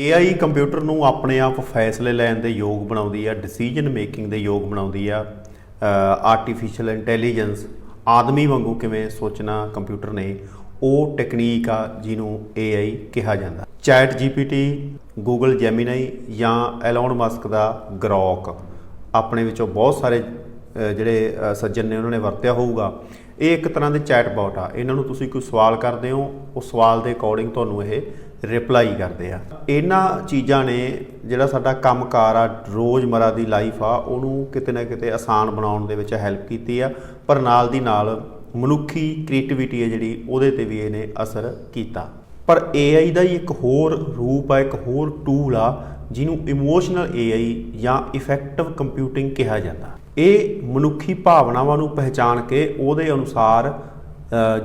AI computer ਨੂੰ ਆਪਣੇ ਆਪ ਫੈਸਲੇ ਲੈਣ ਦੇ ਯੋਗ ਬਣਾਉਂਦੀ ਆ ਡਿਸੀਜਨ ਮੇਕਿੰਗ ਦੇ ਯੋਗ ਬਣਾਉਂਦੀ ਆ ਆਰਟੀਫੀਸ਼ੀਅਲ ਇੰਟੈਲੀਜੈਂਸ ਆਦਮੀ ਵਾਂਗੂ ਕਿਵੇਂ ਸੋਚਣਾ ਕੰਪਿਊਟਰ ਨੇ, ਉਹ ਟੈਕਨੀਕ ਆ ਜਿਹਨੂੰ AI ਕਿਹਾ ਜਾਂਦਾ। ਚੈਟ GPT Google Gemini ਜਾਂ ਐਲਨ ਮਸਕ ਦਾ ਗਰੋਕ ਆਪਣੇ ਵਿੱਚੋਂ ਬਹੁਤ ਸਾਰੇ ਜਿਹੜੇ ਸੱਜਣ ਨੇ ਉਹਨਾਂ ਨੇ ਵਰਤਿਆ ਹੋਊਗਾ, ਇਹ ਇੱਕ ਤਰ੍ਹਾਂ ਦੇ ਚੈਟਬੋਟ ਆ। ਇਹਨਾਂ ਨੂੰ ਤੁਸੀਂ ਕੋਈ ਸਵਾਲ ਕਰਦੇ ਹੋ, ਉਹ ਸਵਾਲ ਦੇ ਅਕੋਰਡਿੰਗ ਤੁਹਾਨੂੰ ਇਹ ਰਿਪਲਾਈ ਕਰਦੇ ਆ। ਇਹਨਾਂ ਚੀਜ਼ਾਂ ਨੇ ਜਿਹੜਾ ਸਾਡਾ ਕੰਮਕਾਰ ਆ, ਰੋਜ਼ਮਰਾ ਦੀ ਲਾਈਫ ਆ, ਉਹਨੂੰ ਕਿਤੇ ਨਾ ਕਿਤੇ ਆਸਾਨ ਬਣਾਉਣ ਦੇ ਵਿੱਚ ਹੈਲਪ ਕੀਤੀ ਆ, ਪਰ ਨਾਲ ਦੀ ਨਾਲ ਮਨੁੱਖੀ ਕ੍ਰੀਏਟੀਵਿਟੀ ਹੈ ਜਿਹੜੀ, ਉਹਦੇ ਤੇ ਵੀ ਇਹਨੇ ਅਸਰ ਕੀਤਾ। ਪਰ AI ਦਾ ਹੀ ਇੱਕ ਹੋਰ ਰੂਪ ਆ, ਇੱਕ ਹੋਰ ਟੂਲ ਆ ਜਿਹਨੂੰ ਇਮੋਸ਼ਨਲ AI ਜਾਂ ਇਫੈਕਟਿਵ ਕੰਪਿਊਟਿੰਗ ਕਿਹਾ ਜਾਂਦਾ। ਇਹ ਮਨੁੱਖੀ ਭਾਵਨਾਵਾਂ ਨੂੰ ਪਹਿਚਾਨ ਕੇ ਉਹਦੇ ਅਨੁਸਾਰ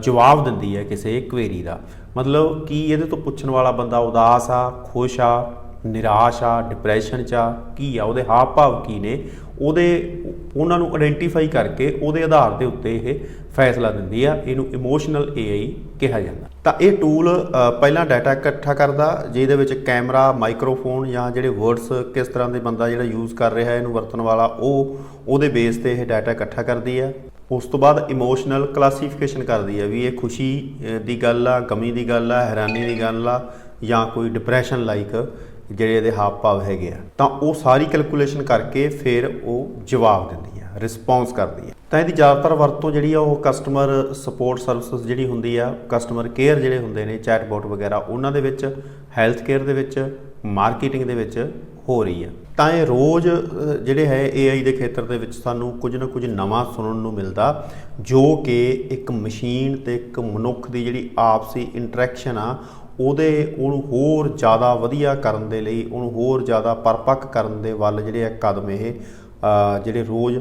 ਜਵਾਬ ਦਿੰਦੀ ਹੈ ਕਿਸੇ ਕੁਵੇਰੀ ਦਾ। ਮਤਲਬ ਕਿ ਇਹਦੇ ਤੋਂ ਪੁੱਛਣ ਵਾਲਾ ਬੰਦਾ ਉਦਾਸ ਆ, ਖੁਸ਼ ਆ ਨਿਰਾਸ਼ ਆ ਡਿਪਰੈਸ਼ਨ ਚ ਆ, ਕੀ ਆ, ਉਹਦੇ ਹਾਵ ਭਾਵ ਕੀ ਨੇ, ਉਹਦੇ ਉਹਨਾਂ ਨੂੰ ਆਇਡੈਂਟੀਫਾਈ ਕਰਕੇ ਉਹਦੇ ਆਧਾਰ ਦੇ ਉੱਤੇ ਇਹ ਫੈਸਲਾ ਦਿੰਦੀ ਆ, ਇਹਨੂੰ ਇਮੋਸ਼ਨਲ AI ਕਿਹਾ ਜਾਂਦਾ। ਤਾਂ ਇਹ ਟੂਲ ਪਹਿਲਾਂ ਡਾਟਾ ਇਕੱਠਾ ਕਰਦਾ, ਜਿਹਦੇ ਵਿੱਚ ਕੈਮਰਾ ਮਾਈਕਰੋਫੋਨ ਜਾਂ ਜਿਹੜੇ ਵਰਡਸ ਕਿਸ ਤਰ੍ਹਾਂ ਦੇ ਬੰਦਾ ਜਿਹੜਾ ਯੂਜ਼ ਕਰ ਰਿਹਾ, ਇਹਨੂੰ ਵਰਤਣ ਵਾਲਾ, ਉਹ ਉਹਦੇ ਬੇਸ ਤੇ ਇਹ ਡਾਟਾ ਇਕੱਠਾ ਕਰਦੀ ਆ। ਉਸ ਤੋਂ ਬਾਅਦ ਇਮੋਸ਼ਨਲ ਕਲਾਸੀਫਿਕੇਸ਼ਨ ਕਰਦੀ ਹੈ ਵੀ ਇਹ ਖੁਸ਼ੀ ਦੀ ਗੱਲ ਆ, ਗਮੀ ਦੀ ਗੱਲ ਆ, ਹੈਰਾਨੀ ਦੀ ਗੱਲ ਆ ਜਾਂ ਕੋਈ ਡਿਪਰੈਸ਼ਨ ਲਾਈਕ ਜਿਹੜੇ ਇਹਦੇ ਹਾਵ ਭਾਵ ਹੈਗੇ ਆ, ਤਾਂ ਉਹ ਸਾਰੀ ਕੈਲਕੂਲੇਸ਼ਨ ਕਰਕੇ ਫਿਰ ਉਹ ਜਵਾਬ ਦਿੰਦੀ ਆ ਰਿਸਪੌਂਸ ਕਰਦੀ ਆ। ਤਾਂ ਇਹਦੀ ਜ਼ਿਆਦਾਤਰ ਵਰਤੋਂ ਜਿਹੜੀ ਆ ਉਹ ਕਸਟਮਰ ਸਪੋਰਟ ਸਰਵਿਸ ਜਿਹੜੀ ਹੁੰਦੀ ਆ ਕਸਟਮਰ ਕੇਅਰ ਜਿਹੜੇ ਹੁੰਦੇ ਨੇ ਚੈਟਬੋਟ ਵਗੈਰਾ, ਉਹਨਾਂ ਦੇ ਵਿੱਚ ਹੈਲਥ ਕੇਅਰ ਦੇ ਵਿੱਚ ਮਾਰਕੀਟਿੰਗ ਦੇ ਵਿੱਚ ਹੋ ਰਹੀ ਆ। ਤਾਂ ਇਹ ਰੋਜ਼ ਜਿਹੜੇ ਹੈ AI ਦੇ ਖੇਤਰ ਦੇ ਵਿੱਚ ਸਾਨੂੰ ਕੁਝ ਨਾ ਕੁਝ ਨਵਾਂ ਸੁਣਨ ਨੂੰ ਮਿਲਦਾ, ਜੋ ਕਿ ਇੱਕ ਮਸ਼ੀਨ ਤੇ ਇੱਕ ਮਨੁੱਖ ਦੀ ਜਿਹੜੀ ਆਪਸੀ ਇੰਟਰੈਕਸ਼ਨ ਆ ਉਹਦੇ, ਉਹਨੂੰ ਹੋਰ ਜ਼ਿਆਦਾ ਵਧੀਆ ਕਰਨ ਦੇ ਲਈ, ਉਹਨੂੰ ਹੋਰ ਜ਼ਿਆਦਾ ਪਰਪੱਕ ਕਰਨ ਦੇ ਵੱਲ ਜਿਹੜੇ ਆ ਕਦਮ ਇਹ ਜਿਹੜੇ ਰੋਜ਼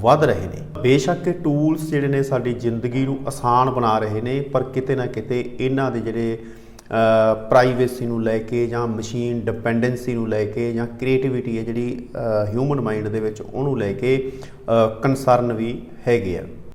ਵੱਧ ਰਹੇ ਨੇ। ਬੇਸ਼ੱਕ ਇਹ ਟੂਲਸ ਜਿਹੜੇ ਨੇ ਸਾਡੀ ਜ਼ਿੰਦਗੀ ਨੂੰ ਆਸਾਨ ਬਣਾ ਰਹੇ ਨੇ, ਪਰ ਕਿਤੇ ਨਾ ਕਿਤੇ ਇਹਨਾਂ ਦੇ ਜਿਹੜੇ ਪ੍ਰਾਈਵੇਸੀ ਨੂੰ ਲੈ ਕੇ ਜਾਂ ਮਸ਼ੀਨ ਡਿਪੈਂਡੈਂਸੀ ਨੂੰ ਲੈ ਕੇ ਜਾਂ ਕ੍ਰੀਏਟੀਵਿਟੀ ਹੈ ਜਿਹੜੀ ਹਿਊਮਨ ਮਾਈਂਡ ਦੇ ਵਿੱਚ ਉਹਨੂੰ ਲੈ ਕੇ ਕੰਸਰਨ ਵੀ ਹੈਗੇ ਆ।